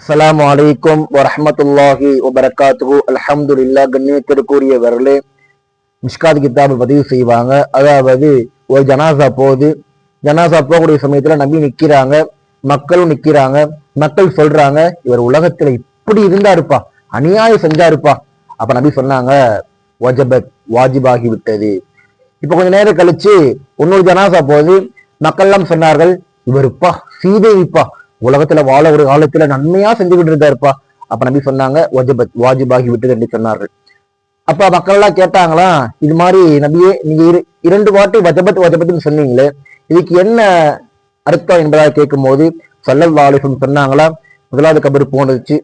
அஸ்ஸலாமு அலைக்கும் வரஹ்மத்துல்லாஹி வபரகாத்துஹு கண்ணியத்திற்குரிய வரலே மிஷ்காத் கித்தாபு பதிவு செய்வாங்க. அதாவது ஒரு ஜனாசா போகுது. ஜனாசா போகக்கூடிய சமயத்துல நம்பி நிக்கிறாங்க மக்களும் நிக்கிறாங்க மக்கள் சொல்றாங்க இவர் உலகத்துல இப்படி இருந்தாருப்பா அநியாயம் செஞ்சாருப்பா அப்ப நபி சொன்னாங்க வஜபத் வாஜிபாகி விட்டது. இப்ப கொஞ்ச நேரம் கழிச்சு இன்னொரு ஜனாசா போகுது. மக்கள்லாம் சொன்னார்கள் இவருப்பா சீதேவிப்பா உலகத்துல வாழ ஒரு காலத்துல நன்மையா செஞ்சுக்கிட்டு இருந்தாருப்பா அப்ப நம்பி சொன்னாங்க வஜபத் வாஜிபாகி விட்டது என்று சொன்னார்கள். அப்ப மக்கள் எல்லாம் கேட்டாங்களா இது மாதிரி நபியே நீங்க இரு- இரண்டு வாட்டி வஜபத் வஜபத்னு சொன்னீங்களே இதுக்கு என்ன அர்த்தம் என்பதாக கேட்கும்போது சல்லல் அலிஃபம் சொன்னாங்களா முதலாவது கபர் போனுச்சு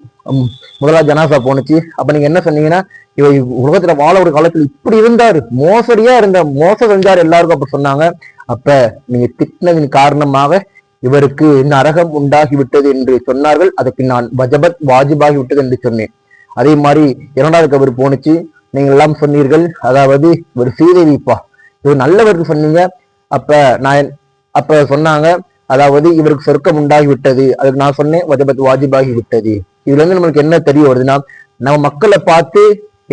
முதலாவது ஜனாசா போனுச்சு அப்ப நீங்க என்ன சொன்னீங்கன்னா இவ உலகத்துல வாழ ஒரு காலத்துல இப்படி இருந்தாரு மோசடியா இருந்த மோசம் செஞ்சாரு எல்லாருக்கும் அப்ப சொன்னாங்க. அப்ப நீங்க திட்டினதின் காரணமாக இவருக்கு நரகம் உண்டாகி விட்டது என்று சொன்னார்கள். அதுக்கு நான் வஜபத் வாஜிபாகி விட்டது என்று சொன்னேன். அதே மாதிரி இரண்டாவது கபர் போனுச்சு நீங்க எல்லாம் சொன்னீர்கள். அதாவது ஒரு சீதேவிப்பா இவர் நல்லவருக்கு சொன்னீங்க. அப்ப நான் அப்ப சொன்னாங்க. அதாவது இவருக்கு சொர்க்கம் உண்டாகி விட்டது அதுக்கு நான் சொன்னேன் வஜபத் வாஜிபாகி விட்டது இதுல இருந்து நம்மளுக்கு என்ன தெரிய வருதுன்னா நம்ம மக்களை பார்த்து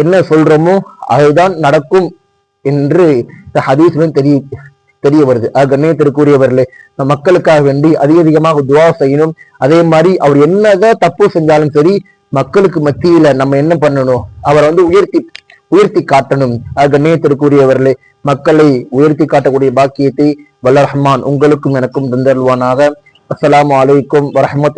என்ன சொல்றோமோ அதுதான் நடக்கும் என்று ஹதீஸ் தெரிய தெரிய வருது அது கண்ணியத்திற்குரியவர்களே மக்களுக்காக வேண்டி அதிக அதிகமாக துவா செய்யணும். அதே மாதிரி அவர் என்னதான் தப்பு செஞ்சாலும் சரி மக்களுக்கு மத்தியில நம்ம என்ன பண்ணணும்? அவரை வந்து உயர்த்தி உயர்த்தி காட்டணும். அது கண்ணியத்திற்குரியவர்களே மக்களை உயர்த்தி காட்டக்கூடிய பாக்கியத்தை வல்ல ரஹ்மான் உங்களுக்கும் எனக்கும் தந்தருவானாக அஸ்லாம் வலைக்கும் வரமத்து